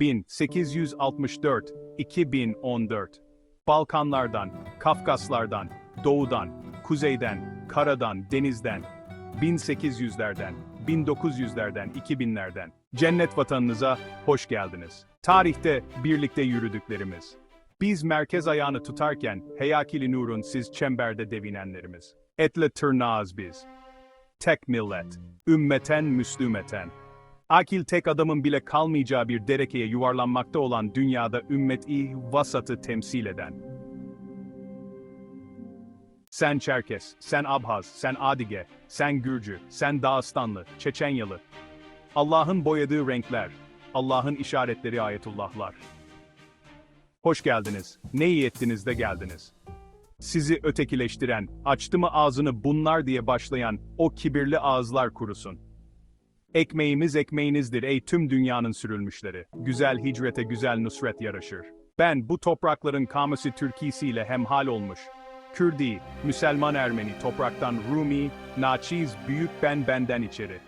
1864, 2014. Balkanlardan, Kafkaslardan, Doğudan, Kuzeyden, Karadan, Denizden, 1800'lerden, 1900'lerden, 2000'lerden. Cennet vatanınıza hoş geldiniz. Tarihte birlikte yürüdüklerimiz. Biz merkez ayağını tutarken Heyakili Nur'un siz çemberde devinenlerimiz. Etle tırnağız biz. Tek millet, ümmeten müslümeten. Akil tek adamın bile kalmayacağı bir derekeye yuvarlanmakta olan dünyada ümmet-i vasatı temsil eden. Sen Çerkes, sen Abhaz, sen Adige, sen Gürcü, sen Dağıstanlı, Çeçenyalı. Allah'ın boyadığı renkler, Allah'ın işaretleri ayetullahlar. Hoş geldiniz, ne iyi ettiniz de geldiniz. Sizi ötekileştiren, açtı mı ağzını bunlar diye başlayan o kibirli ağızlar kurusun. Ekmeğimiz ekmeğinizdir ey tüm dünyanın sürülmüşleri. Güzel hicrete güzel nusret yaraşır. Ben bu toprakların kamusu Türkisiyle hemhal olmuş. Kürdi, Müselman Ermeni topraktan Rumi, Naçiz büyük ben benden içeri.